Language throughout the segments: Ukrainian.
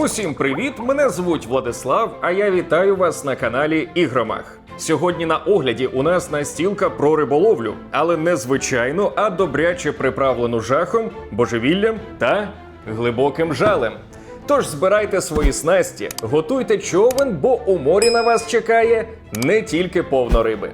Усім привіт! Мене звуть Владислав, а я вітаю вас на каналі Ігромах. Сьогодні на огляді у нас настілка про риболовлю, але не звичайну, а добряче приправлену жахом, божевіллям та глибоким жалем. Тож збирайте свої снасті, готуйте човен, бо у морі на вас чекає не тільки повно риби.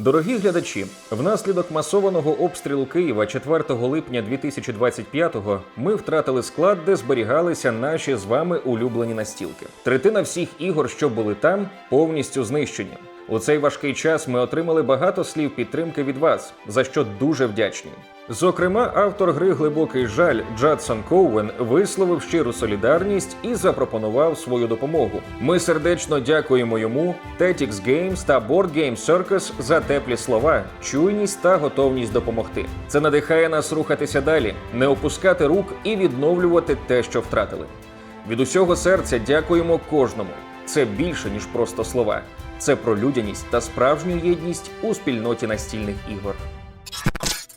Дорогі глядачі, внаслідок масованого обстрілу Києва 4 липня 2025-го ми втратили склад, де зберігалися наші з вами улюблені настілки. Третина всіх ігор, що були там, повністю знищені. У цей важкий час ми отримали багато слів підтримки від вас, за що дуже вдячні. Зокрема, автор гри Глибокий жаль Джадсон Коуен висловив щиру солідарність і запропонував свою допомогу. Ми сердечно дякуємо йому, Tetix Games та Board Game Circus за теплі слова, чуйність та готовність допомогти. Це надихає нас рухатися далі, не опускати рук і відновлювати те, що втратили. Від усього серця дякуємо кожному. Це більше ніж просто слова. Це про людяність та справжню єдність у спільноті настільних ігор.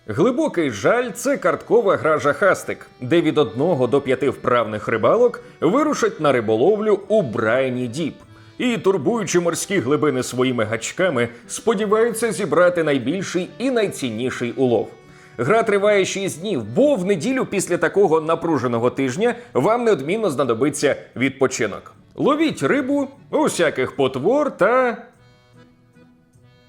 Глибокий жаль це карткова гра жахастик, де від одного до п'яти вправних рибалок вирушать на риболовлю у Брайні Діп. І, турбуючи морські глибини своїми гачками, сподіваються зібрати найбільший і найцінніший улов. Гра триває 6 днів, бо в неділю після такого напруженого тижня вам неодмінно знадобиться відпочинок. Ловіть рибу, усяких потвор та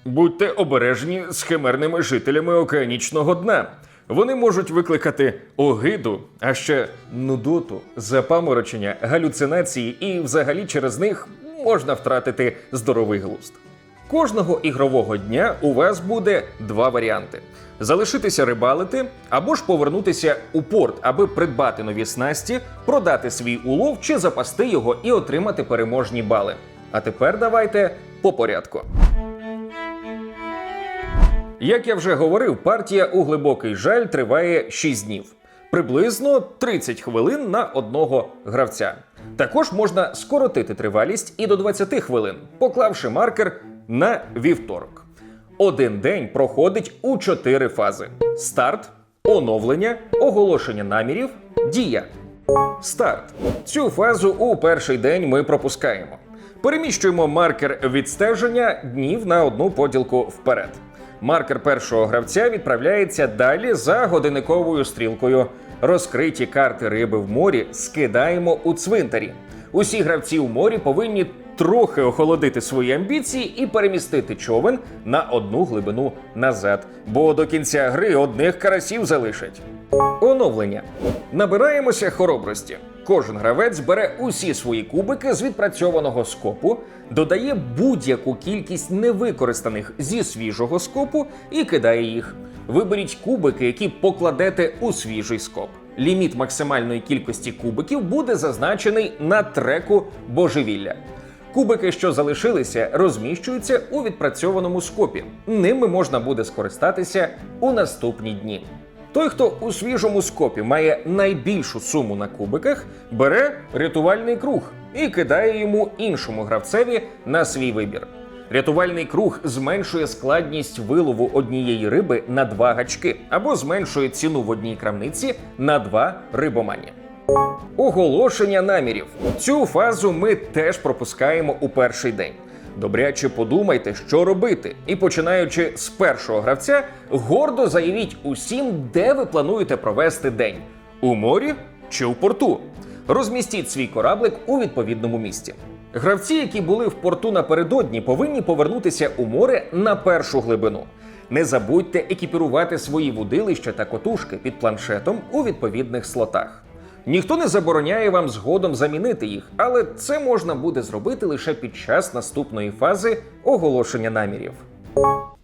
Будьте обережні з химерними жителями океанічного дна. Вони можуть викликати огиду, а ще нудоту, запаморочення, галюцинації, і взагалі через них можна втратити здоровий глузд. Кожного ігрового дня у вас буде два варіанти: залишитися рибалити або ж повернутися у порт, аби придбати нові снасті, продати свій улов чи запасти його і отримати переможні бали. А тепер давайте по порядку. Як я вже говорив, партія у глибокий жаль триває 6 днів, приблизно 30 хвилин на одного гравця. Також можна скоротити тривалість і до 20 хвилин, поклавши маркер на вівторок. Один день проходить у 4 фази: старт, оновлення, оголошення намірів, дія. Старт. Цю фазу у перший день ми пропускаємо. Переміщуємо маркер відстеження днів на одну поділку вперед. Маркер першого гравця відправляється далі за годинниковою стрілкою. Розкриті карти риби в морі скидаємо у цвинтарі. Усі гравці у морі повинні трохи охолодити свої амбіції і перемістити човен на одну глибину назад, бо до кінця гри одних карасів залишать. Оновлення. Набираємося хоробрості. Кожен гравець бере усі свої кубики з відпрацьованого скопу, додає будь-яку кількість невикористаних зі свіжого скопу і кидає їх. Виберіть кубики, які покладете у свіжий скоп. Ліміт максимальної кількості кубиків буде зазначений на треку божевілля. Кубики, що залишилися, розміщуються у відпрацьованому скопі. Ними можна буде скористатися у наступні дні. Той, хто у свіжому скопі має найбільшу суму на кубиках, бере рятувальний круг і кидає йому іншому гравцеві на свій вибір. Рятувальний круг зменшує складність вилову однієї риби на два гачки або зменшує ціну в одній крамниці на два рибомані. Оголошення намірів. Цю фазу ми теж пропускаємо у перший день. Добряче подумайте, що робити, і починаючи з першого гравця, гордо заявіть усім, де ви плануєте провести день у морі чи в порту. Розмістіть свій кораблик у відповідному місці. Гравці, які були в порту напередодні, повинні повернутися у море на першу глибину. Не забудьте екіпірувати свої вудилища та котушки під планшетом у відповідних слотах. Ніхто не забороняє вам згодом замінити їх, але це можна буде зробити лише під час наступної фази оголошення намірів.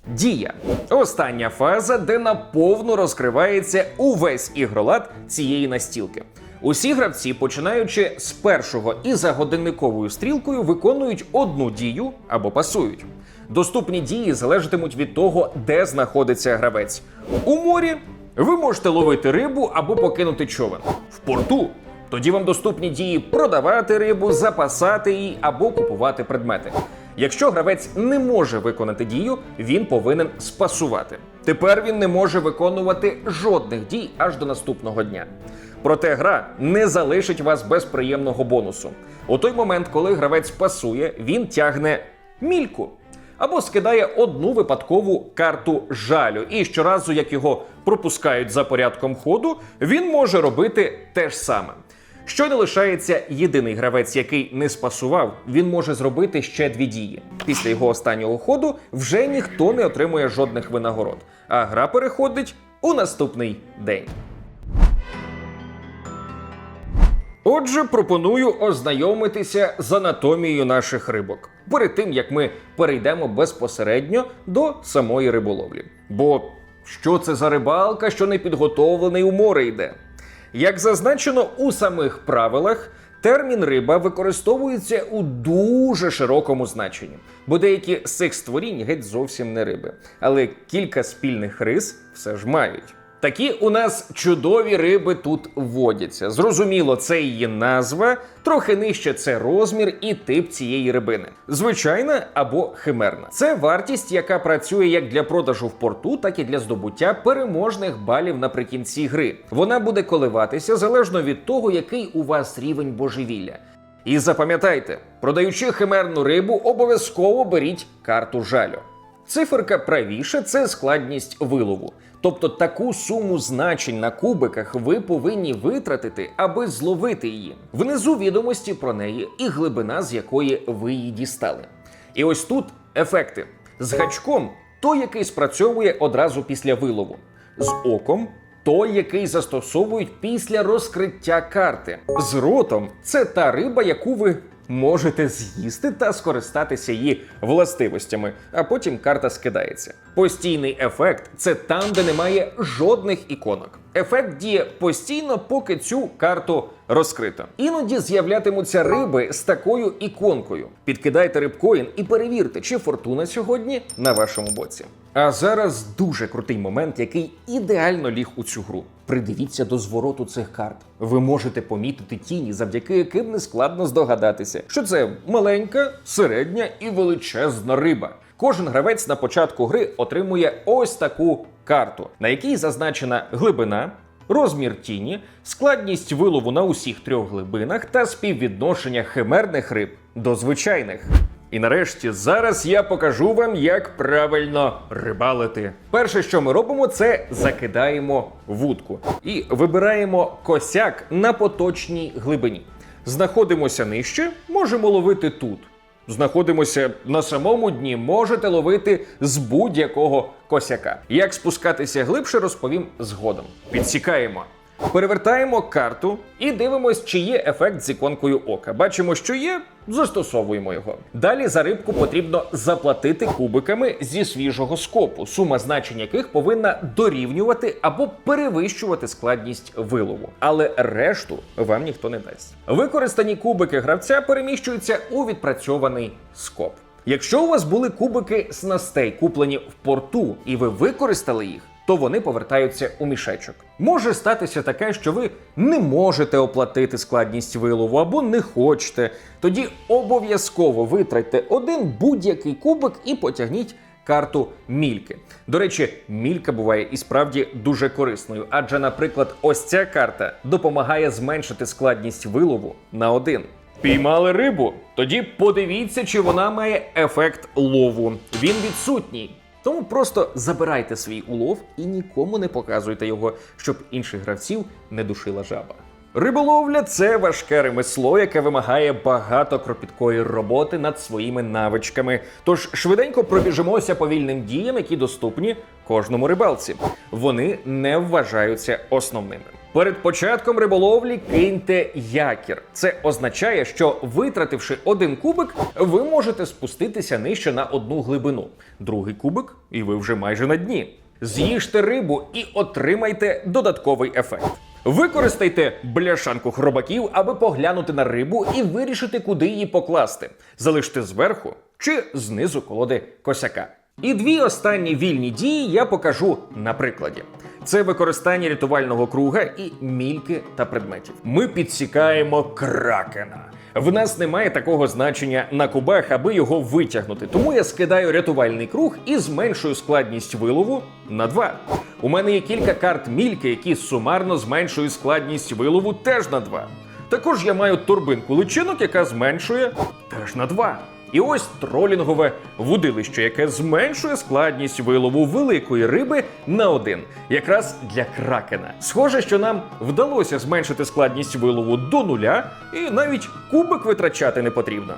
Дія остання фаза, де наповну розкривається увесь ігролад цієї настілки. Усі гравці, починаючи з першого і за годинниковою стрілкою, виконують одну дію або пасують. Доступні дії залежатимуть від того, де знаходиться гравець. У морі ви можете ловити рибу або покинути човен. В порту тоді вам доступні дії продавати рибу, запасати її або купувати предмети. Якщо гравець не може виконати дію, він повинен спасувати. Тепер він не може виконувати жодних дій аж до наступного дня. Проте гра не залишить вас без приємного бонусу. У той момент, коли гравець пасує, він тягне мільку або скидає одну випадкову карту жалю. І щоразу, як його пропускають за порядком ходу, він може робити те ж саме. Що не лишається єдиний гравець, який не спасував, він може зробити ще дві дії. Після його останнього ходу вже ніхто не отримує жодних винагород, а гра переходить у наступний день. Отже, пропоную ознайомитися з анатомією наших рибок перед тим як ми перейдемо безпосередньо до самої риболовлі. Бо що це за рибалка, що не підготовлений у море йде? Як зазначено у самих правилах, термін риба використовується у дуже широкому значенні, бо деякі з цих створінь геть зовсім не риби, але кілька спільних рис все ж мають. Такі у нас чудові риби тут водяться. Зрозуміло, це її назва, трохи нижче це розмір і тип цієї рибини. Звичайна або химерна. Це вартість, яка працює як для продажу в порту, так і для здобуття переможних балів наприкінці гри. Вона буде коливатися залежно від того, який у вас рівень божевілля. І запам'ятайте, продаючи химерну рибу, обов'язково беріть карту жалю. Циферка правіше це складність вилову. Тобто таку суму значень на кубиках ви повинні витратити, аби зловити її. Внизу відомості про неї і глибина, з якої ви її дістали. І ось тут ефекти. З гачком той, який спрацьовує одразу після вилову, з оком той, який застосовують після розкриття карти. З ротом це та риба, яку ви можете з'їсти та скористатися її властивостями, а потім карта скидається. Постійний ефект це там, де немає жодних іконок. Ефект діє постійно, поки цю карту розкрито. Іноді з'являтимуться риби з такою іконкою. Підкидайте рибкоін і перевірте, чи фортуна сьогодні на вашому боці. А зараз дуже крутий момент, який ідеально ліг у цю гру. Придивіться до звороту цих карт. Ви можете помітити тіні, завдяки яким не складно здогадатися, що це маленька, середня і величезна риба. Кожен гравець на початку гри отримує ось таку карту, на якій зазначена глибина, розмір тіні, складність вилову на усіх трьох глибинах та співвідношення химерних риб до звичайних. І нарешті зараз я покажу вам, як правильно рибалити. Перше, що ми робимо, це закидаємо вудку і вибираємо косяк на поточній глибині. Знаходимося нижче, можемо ловити тут. Знаходимося на самому дні, можете ловити з будь-якого косяка. Як спускатися глибше, розповім згодом. Підсікаємо. Перевертаємо карту і дивимось, чи є ефект з іконкою ока. Бачимо, що є, застосовуємо його. Далі за рибку потрібно заплатити кубиками зі свіжого скопу, сума значень яких повинна дорівнювати або перевищувати складність вилову. Але решту вам ніхто не дасть. Використані кубики гравця переміщуються у відпрацьований скоп. Якщо у вас були кубики снастей, куплені в порту, і ви використали їх, то вони повертаються у мішечок. Може статися таке, що ви не можете оплатити складність вилову або не хочете. Тоді обов'язково витратьте один будь-який кубик і потягніть карту мільки. До речі, мілька буває і справді дуже корисною, адже, наприклад, ось ця карта допомагає зменшити складність вилову на один. Піймали рибу? Тоді подивіться, чи вона має ефект лову. Він відсутній. Тому просто забирайте свій улов і нікому не показуйте його, щоб інших гравців не душила жаба. Риболовля це важке ремесло, яке вимагає багато кропіткої роботи над своїми навичками. Тож швиденько пробіжимося повільним діям, які доступні кожному рибалці. Вони не вважаються основними. Перед початком риболовлі киньте якір. Це означає, що витративши один кубик, ви можете спуститися нижче на одну глибину. Другий кубик, і ви вже майже на дні. З'їжте рибу і отримайте додатковий ефект. Використайте бляшанку хробаків, аби поглянути на рибу і вирішити, куди її покласти. Залиште зверху чи знизу колоди косяка. І дві останні вільні дії я покажу на прикладі. Це використання рятувального круга і мільки та предметів. Ми підсікаємо кракена. В нас немає такого значення на кубах, аби його витягнути. Тому я скидаю рятувальний круг і зменшую складність вилову на 2. У мене є кілька карт мільки, які сумарно зменшують складність вилову теж на 2. Також я маю турбинку личинок, яка зменшує теж на 2. І ось тролінгове вудилище, яке зменшує складність вилову великої риби на один, якраз для кракена. Схоже, що нам вдалося зменшити складність вилову до нуля, і навіть кубик витрачати не потрібно.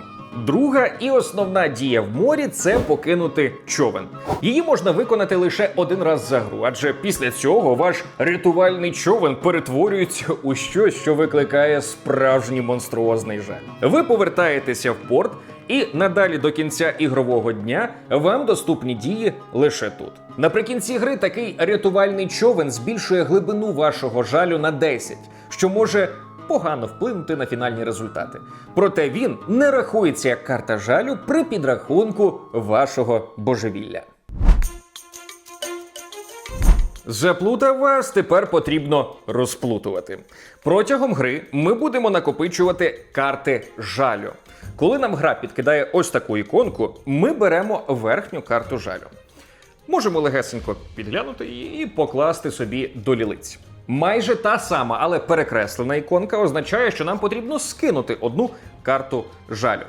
Друга і основна дія в морі це покинути човен. Її можна виконати лише один раз за гру, адже після цього ваш рятувальний човен перетворюється у щось, що викликає справжній монструозний жаль. Ви повертаєтеся в порт. І надалі до кінця ігрового дня вам доступні дії лише тут. Наприкінці гри такий рятувальний човен збільшує глибину вашого жалю на 10, що може погано вплинути на фінальні результати. Проте він не рахується як карта жалю при підрахунку вашого божевілля. Заплутав вас тепер потрібно розплутувати. Протягом гри ми будемо накопичувати карти жалю. Коли нам гра підкидає ось таку іконку, ми беремо верхню карту жалю. Можемо легесенько підглянути її і покласти собі до лілиць. Майже та сама, але перекреслена іконка означає, що нам потрібно скинути одну карту жалю.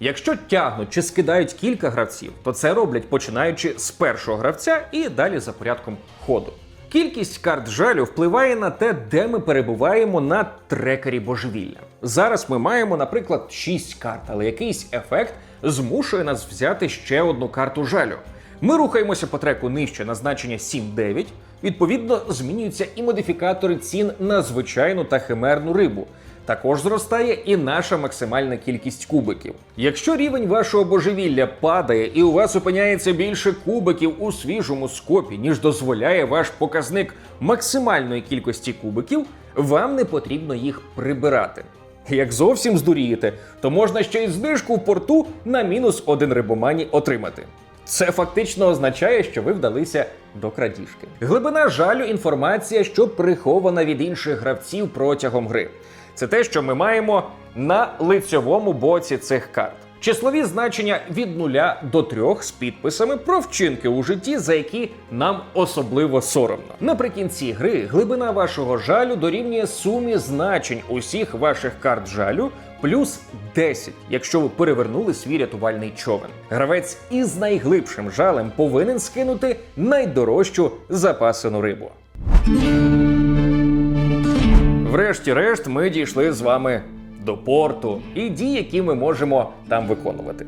Якщо тягнуть чи скидають кілька гравців, то це роблять починаючи з першого гравця і далі за порядком ходу. Кількість карт жалю впливає на те, де ми перебуваємо на трекері божевілля. Зараз ми маємо, наприклад, 6 карт, але якийсь ефект змушує нас взяти ще одну карту жалю. Ми рухаємося по треку нижче на значення 7-9. Відповідно, змінюються і модифікатори цін на звичайну та химерну рибу. Також зростає і наша максимальна кількість кубиків. Якщо рівень вашого божевілля падає і у вас опиняється більше кубиків у свіжому скопі, ніж дозволяє ваш показник максимальної кількості кубиків, вам не потрібно їх прибирати. Як зовсім здурієте, то можна ще й знижку в порту на мінус один рибомані отримати. Це фактично означає, що ви вдалися до крадіжки. Глибина жалю інформація, що прихована від інших гравців протягом гри. Це те, що ми маємо на лицьовому боці цих карт. Числові значення від 0 до 3 з підписами про вчинки у житті, за які нам особливо соромно. Наприкінці гри глибина вашого жалю дорівнює сумі значень усіх ваших карт жалю плюс 10, якщо ви перевернули свій рятувальний човен. Гравець із найглибшим жалем повинен скинути найдорожчу запасену рибу. Врешті-решт, ми дійшли з вами до порту і дій, які ми можемо там виконувати.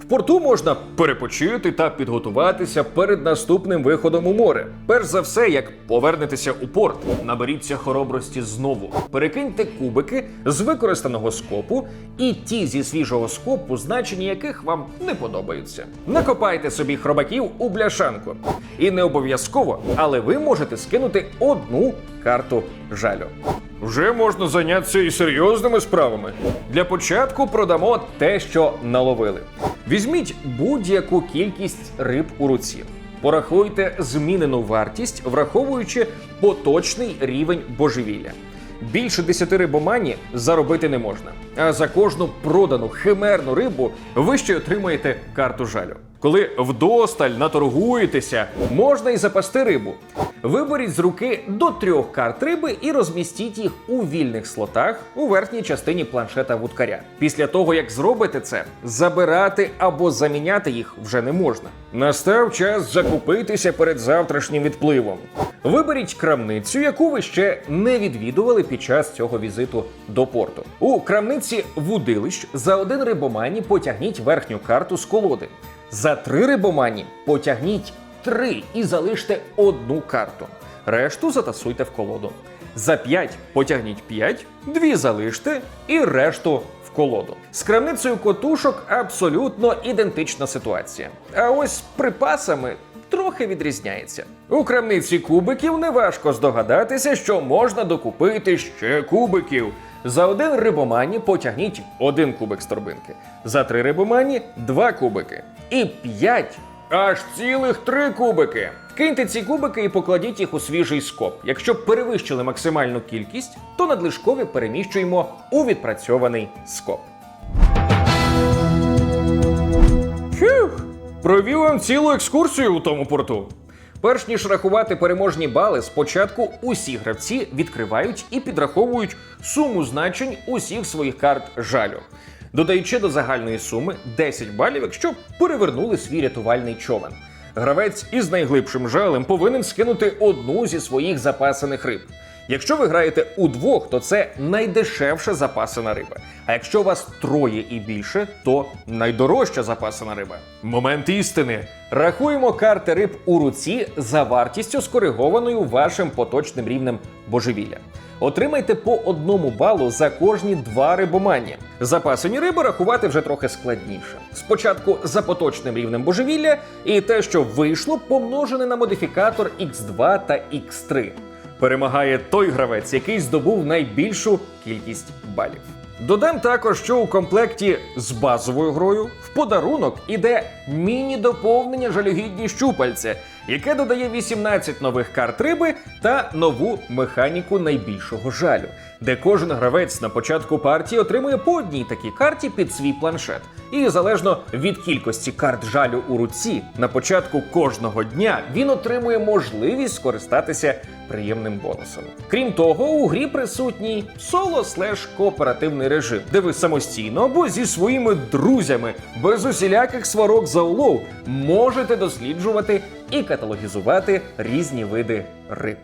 В порту можна перепочити та підготуватися перед наступним виходом у море. Перш за все, як повернетеся у порт, наберіться хоробрості знову, перекиньте кубики з використаного скопу і ті зі свіжого скопу, значення яких вам не подобаються. Накопайте собі хробаків у бляшанку. І не обов'язково, але ви можете скинути одну карту жалю. Вже можна зайнятися і серйозними справами. Для початку продамо те, що наловили. Візьміть будь-яку кількість риб у руці. Порахуйте змінену вартість, враховуючи поточний рівень божевілля. Більше 10 рибомані заробити не можна. А за кожну продану химерну рибу ви ще отримаєте карту жалю. Коли вдосталь наторгуєтеся, можна і запасти рибу. Виберіть з руки до трьох карт риби і розмістіть їх у вільних слотах у верхній частині планшета вудкаря. Після того, як зробите це, забирати або заміняти їх вже не можна. Настав час закупитися перед завтрашнім відпливом. Виберіть крамницю, яку ви ще не відвідували під час цього візиту до порту. У крамниці вудилищ за один рибомані потягніть верхню карту з колоди. За три рибомані потягніть три і залиште одну карту. Решту затасуйте в колоду. За 5 потягніть 5, дві залиште і решту в колоду. З крамницею котушок абсолютно ідентична ситуація. А ось з припасами трохи відрізняється. У крамниці кубиків неважко здогадатися, що можна докупити ще кубиків. За один рибомані потягніть один кубик з торбинки. За три рибомані два кубики. І п'ять Аж цілих три кубики. Киньте ці кубики і покладіть їх у свіжий скоб. Якщо перевищили максимальну кількість, то надлишкові переміщуємо у відпрацьований скоб. Фух, провів вам цілу екскурсію у тому порту. Перш ніж рахувати переможні бали, спочатку усі гравці відкривають і підраховують суму значень усіх своїх карт жалю, додаючи до загальної суми 10 балів, якщо перевернули свій рятувальний човен. Гравець із найглибшим жалем повинен скинути одну зі своїх запасених риб. Якщо ви граєте удвох, то це найдешевша запасена риба. А якщо вас троє і більше, то найдорожча запасена риба. Момент істини. Рахуємо карти риб у руці за вартістю, скоригованою вашим поточним рівнем божевілля. Отримайте по одному балу за кожні два рибомання. Запасені риби рахувати вже трохи складніше. Спочатку за поточним рівнем божевілля, і те, що вийшло, помножене на модифікатор X2 та X3. Перемагає той гравець, який здобув найбільшу кількість балів. Додам також, що у комплекті з базовою грою в подарунок іде міні-доповнення жалюгідні щупальця, яке додає 18 нових карт риби та нову механіку найбільшого жалю, де кожен гравець на початку партії отримує по одній такій карті під свій планшет. І залежно від кількості карт жалю у руці, на початку кожного дня він отримує можливість скористатися приємним бонусом. Крім того, у грі присутній соло слеш кооперативний режим, де ви самостійно або зі своїми друзями без усіляких сварок за улов можете досліджувати і каталогізувати різні види риб.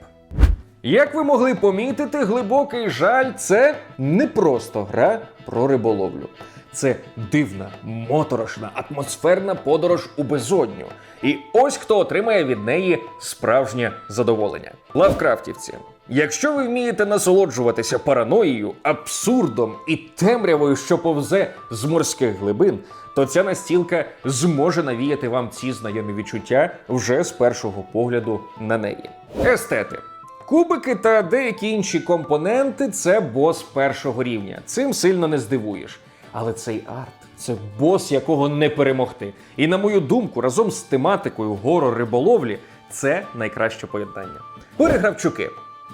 Як ви могли помітити, глибокий жаль це не просто гра про риболовлю. Це дивна, моторошна, атмосферна подорож у безодню. І ось хто отримає від неї справжнє задоволення. Лавкрафтівці. Якщо ви вмієте насолоджуватися параноєю, абсурдом і темрявою, що повзе з морських глибин, то ця настілка зможе навіяти вам ці знайомі відчуття вже з першого погляду на неї. Естети. Кубики та деякі інші компоненти це бос першого рівня. Цим сильно не здивуєш. Але цей арт це бос, якого не перемогти. І на мою думку, разом з тематикою горор риболовлі це найкраще поєднання. Перегравчуки.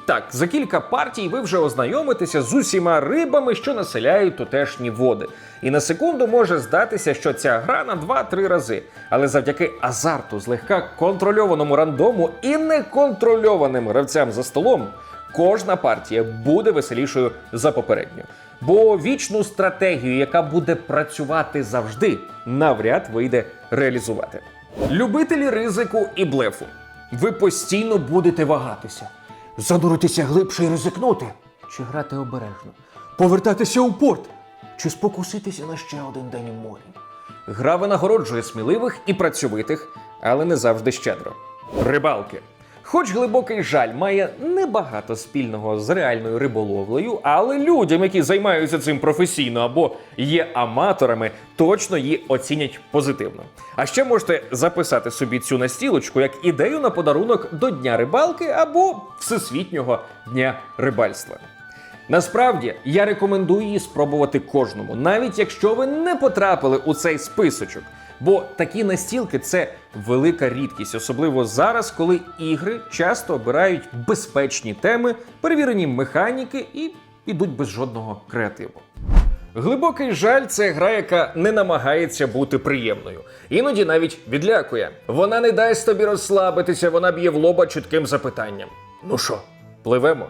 Так, за кілька партій ви вже ознайомитеся з усіма рибами, що населяють тутешні води. І на секунду може здатися, що ця гра на 2-3 рази. Але завдяки азарту, злегка контрольованому рандому і неконтрольованим гравцям за столом, кожна партія буде веселішою за попередню. Бо вічну стратегію, яка буде працювати завжди, навряд вийде реалізувати. Любителі ризику і блефу. Ви постійно будете вагатися. Зануритися глибше і ризикнути. Чи грати обережно? Повертатися у порт? Чи спокуситися на ще один день у морі? Гра винагороджує сміливих і працьовитих, але не завжди щедро. Рибалки. Хоч глибокий жаль має небагато спільного з реальною риболовлею, але людям, які займаються цим професійно або є аматорами, точно її оцінять позитивно. А ще можете записати собі цю настілочку як ідею на подарунок до Дня рибалки або Всесвітнього дня рибальства. Насправді я рекомендую її спробувати кожному, навіть якщо ви не потрапили у цей списочок. Бо такі настілки це велика рідкість, особливо зараз, коли ігри часто обирають безпечні теми, перевірені механіки і ідуть без жодного креативу. Глибокий жаль це гра, яка не намагається бути приємною. Іноді навіть відлякує. Вона не дасть тобі розслабитися, вона б'є в лоба чітким запитанням: Ну що, пливемо?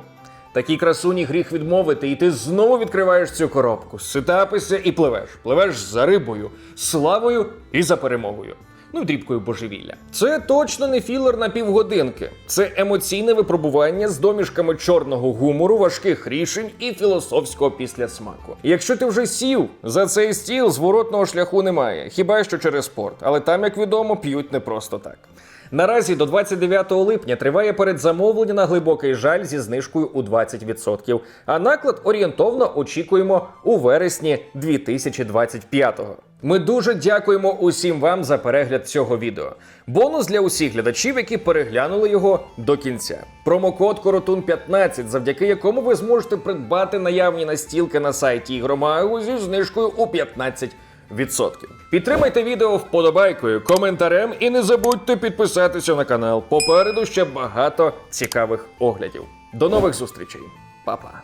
Такій красуні гріх відмовити, і ти знову відкриваєш цю коробку, ситапишся і пливеш. Пливеш за рибою, славою і за перемогою. Ну, дрібкою божевілля. Це точно не філер на півгодинки. Це емоційне випробування з домішками чорного гумору, важких рішень і філософського післясмаку. Якщо ти вже сів за цей стіл, зворотного шляху немає, хіба що через спорт. Але там, як відомо, п'ють не просто так. Наразі до 29 липня триває передзамовлення на глибокий жаль зі знижкою у 20%, а наклад орієнтовно очікуємо у вересні 2025-го. Ми дуже дякуємо усім вам за перегляд цього відео. Бонус для усіх глядачів, які переглянули його до кінця. Промокод Коротун 15, завдяки якому ви зможете придбати наявні настілки на сайті Ігромагу зі знижкою у 15%. Підтримайте відео вподобайкою, коментарем і не забудьте підписатися на канал. Попереду ще багато цікавих оглядів. До нових зустрічей, Па-па!